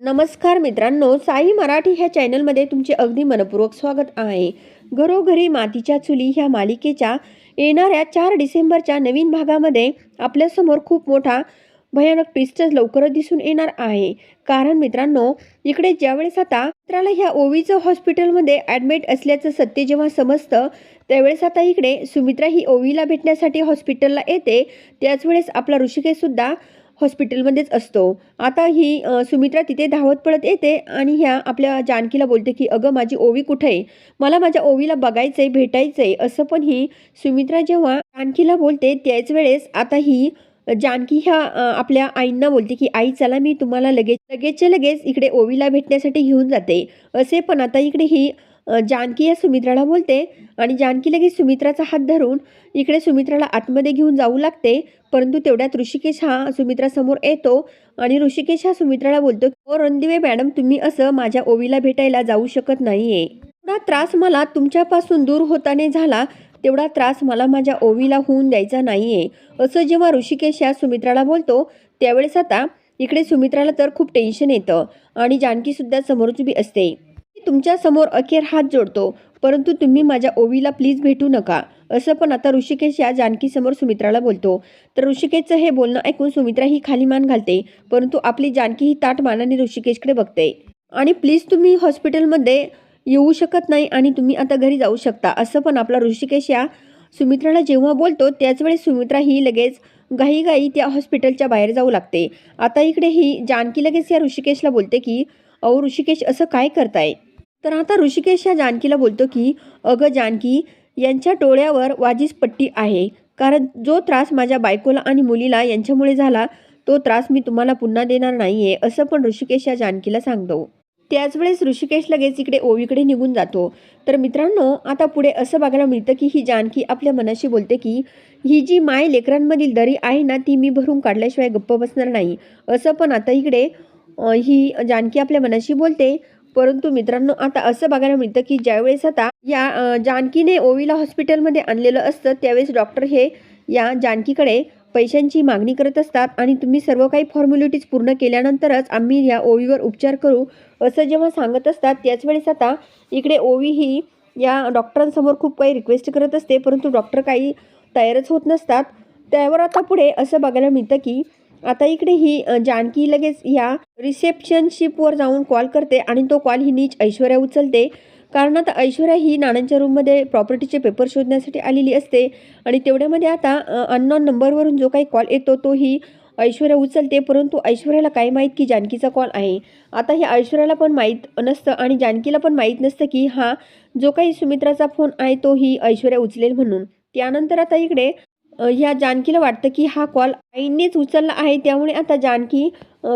नमस्कार मित्रांनो साई मराठी ह्या चॅनलमध्ये तुमचे अगदी मनपूर्वक स्वागत आहे. घरोघरी मातीच्या चुली ह्या मालिकेच्या येणाऱ्या चार डिसेंबरच्या नवीन भागामध्ये आपल्यासमोर खूप मोठा भयानक ट्विस्ट लवकरच दिसून येणार आहे. कारण मित्रांनो इकडे ज्यावेळेस आता मित्राला ह्या ओवीचं हॉस्पिटलमध्ये ॲडमिट असल्याचं सत्य जेव्हा समजतं त्यावेळेस आता इकडे सुमित्रा ही ओवीला भेटण्यासाठी हॉस्पिटलला येते. त्याच वेळेस आपला ऋषिकेशसुद्धा हॉस्पिटलमध्येच असतो. आता ही सुमित्रा तिथे धावत पडत येते आणि ह्या आपल्या जानकीला बोलते की अगं माझी ओवी कुठे आहे? मला माझ्या ओवीला बघायचं आहे भेटायचं आहे असं पण ही सुमित्रा जेव्हा जानकीला बोलते त्याच वेळेस आता ही जानकी ह्या आपल्या आईंना बोलते की आई चला मी तुम्हाला लगेच लगेचच्या लगेच इकडे ओवीला भेटण्यासाठी घेऊन जाते. असे पण आता इकडे ही जानकी या सुमित्राला बोलते आणि जानकी लगेच सुमित्राचा हात धरून इकडे सुमित्राला आतमध्ये घेऊन जाऊ लागते. परंतु तेवढ्यात ऋषिकेश हा सुमित्रासमोर येतो आणि ऋषिकेश हा सुमित्राला बोलतो ओ रणदिवे मॅडम तुम्ही असं माझ्या ओवीला भेटायला जाऊ शकत नाहीये. एवढा त्रास मला तुमच्यापासून दूर होताने झाला तेवढा त्रास मला माझ्या ओवीला होऊन द्यायचा नाहीये. असं जेव्हा ऋषिकेश या सुमित्राला बोलतो त्यावेळेस आता इकडे सुमित्राला तर खूप टेन्शन येतं आणि जानकीसुद्धा समोरच असते. तुमच्यासमोर तुमच्यासमोर अखेर हात जोडतो. परंतु तुम्ही माझ्या ओवीला प्लीज भेटू नका. असं पण आता ऋषिकेश या जानकीसमोर सुमित्राला बोलतो. तर ऋषिकेशचं हे बोलणं ऐकून सुमित्रा ही खाली मान घालते. परंतु आपली जानकी ही ताट मानाने ऋषिकेशकडे बघते. आणि प्लीज तुम्ही हॉस्पिटलमध्ये येऊ शकत नाही आणि तुम्ही आता घरी जाऊ शकता. असं पण आपला ऋषिकेश या सुमित्राला जेव्हा बोलतो त्याचवेळेस सुमित्रा ही लगेच घाईघाई त्या हॉस्पिटलच्या बाहेर जाऊ लागते. आता इकडे ही जानकी लगेच या ऋषिकेशला बोलते की अहो ऋषिकेश असं काय करताय? तर आता ऋषिकेश या जानकीला बोलतो की अगं जानकी यांच्या टोळ्यावर वाजीस पट्टी आहे. कारण जो त्रास माझ्या बायकोला आणि मुलीला यांच्यामुळे झाला तो त्रास मी तुम्हाला पुन्हा देणार नाही आहे असं पण ऋषिकेश या जानकीला सांगतो. त्याच वेळेस ऋषिकेश लगेच इकडे ओवीकडे निघून जातो. तर मित्रांनो आता पुढे असं बघायला मिळतं की ही जानकी आपल्या मनाशी बोलते की ही जी माय लेकरांमधील दरी आहे ना ती मी भरून काढल्याशिवाय गप्प बसणार नाही. असं पण आता इकडे ही जानकी आपल्या मनाशी बोलते. परंतु मित्रांनो आता असं बघायला मिळतं की ज्यावेळेस आता या जानकीने ओवीला हॉस्पिटलमध्ये आणलेलं असतं त्यावेळेस डॉक्टर हे या जानकीकडे पैशांची मागणी करत असतात आणि तुम्ही सर्व काही फॉर्म्युलिटीज पूर्ण केल्यानंतरच आम्ही या ओवीवर उपचार करू असं जेव्हा सांगत असतात त्याच वेळेस आता इकडे ओवी ही या डॉक्टरांसमोर खूप काही रिक्वेस्ट करत असते परंतु डॉक्टर काही तयारच होत नसतात. त्यावर आता पुढे असं बघायला मिळतं की आता इकडे ही जानकी लगेच ह्या रिसेप्शनशिपवर जाऊन कॉल करते आणि तो कॉल ही नीच ऐश्वर्या उचलते. कारण आता ऐश्वर्या ही नानांच्या रूममध्ये प्रॉपर्टीचे पेपर शोधण्यासाठी आलेली असते आणि तेवढ्यामध्ये आता अननॉन नंबरवरून जो काही कॉल येतो तोही ऐश्वर्या उचलते. परंतु ऐश्वर्याला काय माहीत की जानकीचा कॉल आहे. आता हे ऐश्वर्याला पण माहीत नसतं आणि जानकीला पण माहीत नसतं की हा जो काही सुमित्राचा फोन आहे तोही ऐश्वर्या उचलेल म्हणून. त्यानंतर आता इकडे ह्या जानकीला वाटतं की हा कॉल आईनेच उचलला आहे. त्यामुळे आता जानकी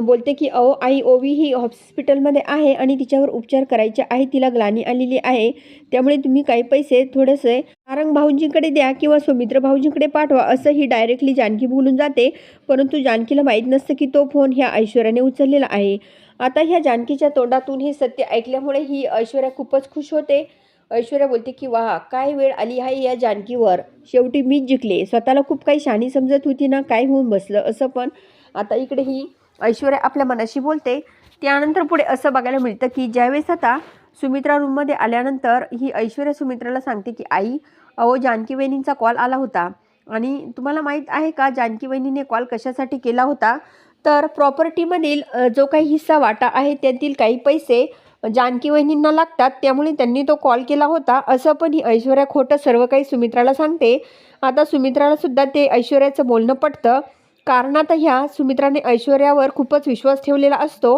बोलते की अहो आई ओवी ही हॉस्पिटलमध्ये आहे आणि तिच्यावर उपचार करायचे आहे तिला ग्लानी आलेली आहे. त्यामुळे तुम्ही काही पैसे थोडेसे सारंग भाऊजींकडे द्या किंवा सुमित्र भाऊजींकडे पाठवा असं ही डायरेक्टली जानकी बोलून जाते. परंतु जानकीला माहीत नसतं की तो फोन ह्या ऐश्वर्याने उचललेला आहे. आता ह्या जानकीच्या तोंडातून हे सत्य ऐकल्यामुळे ही ऐश्वर्या खूपच खुश होते. ऐश्वर्या बोलते की वाह काय वेळ आली आहे या जानकीवर? शेवटी मीच जिंकले. स्वतःला खूप काही शाणी समजत होती ना काय होऊन बसलं असं पण. आता इकडे ही ऐश्वर्या आपल्या मनाशी बोलते. त्यानंतर पुढे असं बघायला मिळतं की ज्यावेळेस आता सुमित्रा रूममध्ये आल्यानंतर ही ऐश्वर्या सुमित्राला सांगते की आई अहो जानकी वहिनींचा कॉल आला होता. आणि तुम्हाला माहीत आहे का जानकी वहिनीने कॉल कशासाठी केला होता? तर प्रॉपर्टीमधील जो काही हिस्सा वाटा आहे त्यातील काही पैसे जानकी वहिनींना लागतात त्यामुळे त्यांनी तो कॉल केला होता. असं पण ही ऐश्वर्या खोटं सर्व काही सुमित्राला सांगते. आता सुमित्रालासुद्धा ते ऐश्वर्याचं बोलणं पटतं. कारण आता ह्या सुमित्राने ऐश्वर्यावर खूपच विश्वास ठेवलेला असतो.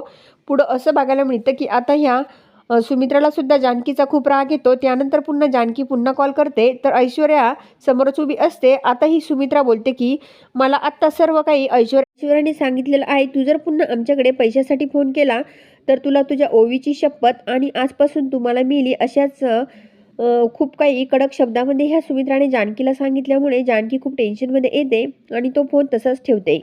पुढं असं बघायला मिळतं की आता ह्या सुमित्रालासुद्धा जानकीचा खूप राग येतो. त्यानंतर पुन्हा जानकी पुन्हा कॉल करते. तर ऐश्वर्या समोरच उभी असते. आता ही सुमित्रा बोलते की मला आत्ता सर्व काही ऐश्वर्या ऐश्वर्याने सांगितलेलं आहे. तू जर पुन्हा आमच्याकडे पैशासाठी फोन केला तर तुला तुझ्या ओवीची शपथ आणि आजपासून तुम्हाला मिली अशाच खूप काही कडक शब्दामध्ये ह्या सुमित्राने जानकीला सांगितल्यामुळे जानकी खूप टेन्शनमध्ये येते आणि तो फोन तसाच ठेवते.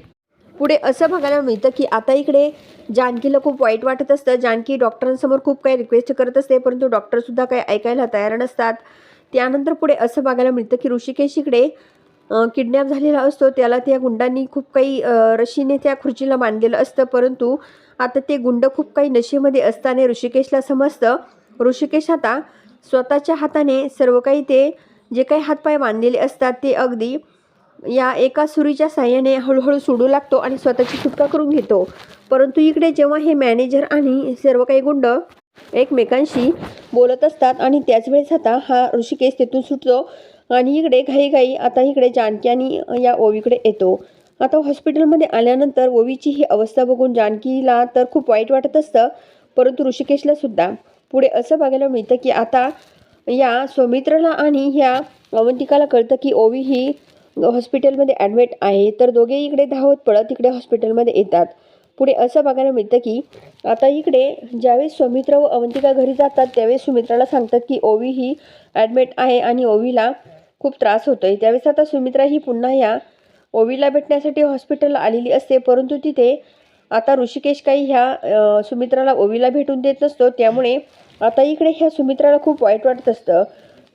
पुढे असं बघायला मिळतं की आता इकडे जानकीला खूप वाईट वाटत असतं. जानकी डॉक्टरांसमोर खूप काही रिक्वेस्ट करत असते परंतु डॉक्टरसुद्धा काही ऐकायला तयार नसतात. त्यानंतर पुढे असं बघायला मिळतं की ऋषिकेश इकडे किडनॅप झालेला असतो त्याला त्या गुंडांनी खूप काही रशीने त्या खुर्चीला बांधलेलं असतं परंतु आता ते गुंड खूप काही नशेमध्ये असताना ऋषिकेशला समजतं. ऋषिकेश आता स्वतःच्या हाताने सर्व काही ते जे काही हातपाय बांधलेले असतात ते अगदी या एका सुरीच्या साह्याने हळूहळू सोडू लागतो आणि स्वतःची सुटका करून घेतो. परंतु इकडे जेव्हा हे मॅनेजर आणि सर्व काही गुंड एकमेकांशी बोलत असतात आणि त्याच वेळेस आता हा ऋषिकेश तिथून सुटतो आणि इकडे घाईघाई आता इकडे जानकी आणि या ओवीकडे येतो. आता हॉस्पिटलमध्ये आल्यानंतर ओवीची ही अवस्था बघून जानकीला तर खूप वाईट वाटत असतं परंतु ऋषिकेशला सुद्धा. पुढे असं बघायला मिळतं की आता या सौमित्राला आणि ह्या अवंतिकाला कळतं की ओवी ही हॉस्पिटलमध्ये ॲडमिट आहे. तर दोघे इकडे धावत पळत इकडे हॉस्पिटलमध्ये येतात. पुढे असं बघायला मिळतं की आता इकडे ज्यावेळेस सौमित्र व अवंतिका घरी जातात त्यावेळेस सुमित्राला सांगतात की ओवी ही ॲडमिट आहे आणि ओवीला खूप त्रास होतोय. त्यावेळेस आता सुमित्रा ही पुन्हा या ओवीला भेटण्यासाठी हॉस्पिटलला आलेली असते. परंतु तिथे आता ऋषिकेश काही ह्या सुमित्राला ओवीला भेटून देत नसतो. त्यामुळे आता इकडे ह्या सुमित्राला खूप वाईट वाटत असतं.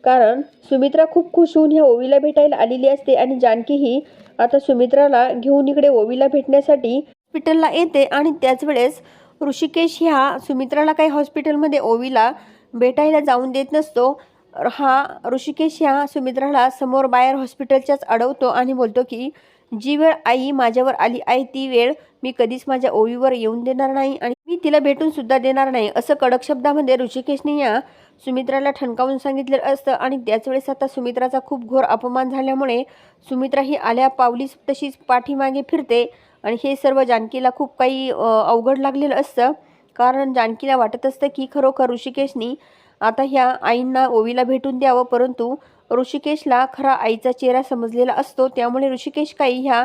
कारण सुमित्रा खूप खुश होऊन ह्या ओवीला भेटायला आलेली असते आणि जानकी ही आता सुमित्राला घेऊन इकडे ओवीला भेटण्यासाठी हॉस्पिटलला येते आणि त्याच वेळेस ऋषिकेश ह्या सुमित्राला काही हॉस्पिटलमध्ये ओवीला भेटायला जाऊन देत नसतो. हा ऋषिकेश ह्या सुमित्राला समोर बाहेर हॉस्पिटलच्याच अडवतो आणि बोलतो की जी वेळ आई माझ्यावर आली आहे ती वेळ मी कधीच माझ्या ओवीवर येऊन देणार नाही आणि मी तिला भेटून सुद्धा देणार नाही. असं कडक शब्दामध्ये ऋषिकेशने या सुमित्राला ठणकावून सांगितलेलं असतं आणि त्याच वेळेस आता सुमित्राचा खूप घोर अपमान झाल्यामुळे सुमित्रा ही आल्या पावलीस तशीच पाठीमागे फिरते आणि हे सर्व जानकीला खूप काही अवघड लागलेलं असतं. कारण जानकीला वाटत असतं की खरोखर ऋषिकेशनी आता ह्या आईंना ओवीला भेटून द्यावं परंतु ऋषिकेशला खरा आईचा चेहरा समजलेला असतो. त्यामुळे ऋषिकेश काही ह्या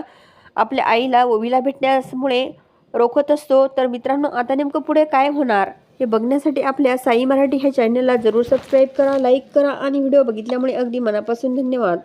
आपल्या आईला ओवीला भेटण्यामुळे रोखत असतो. तर मित्रांनो आता नेमकं पुढे काय होणार हे बघण्यासाठी आपल्या साई मराठी ह्या चॅनलला जरूर सबस्क्राईब करा लाईक करा आणि व्हिडिओ बघितल्यामुळे अगदी मनापासून धन्यवाद.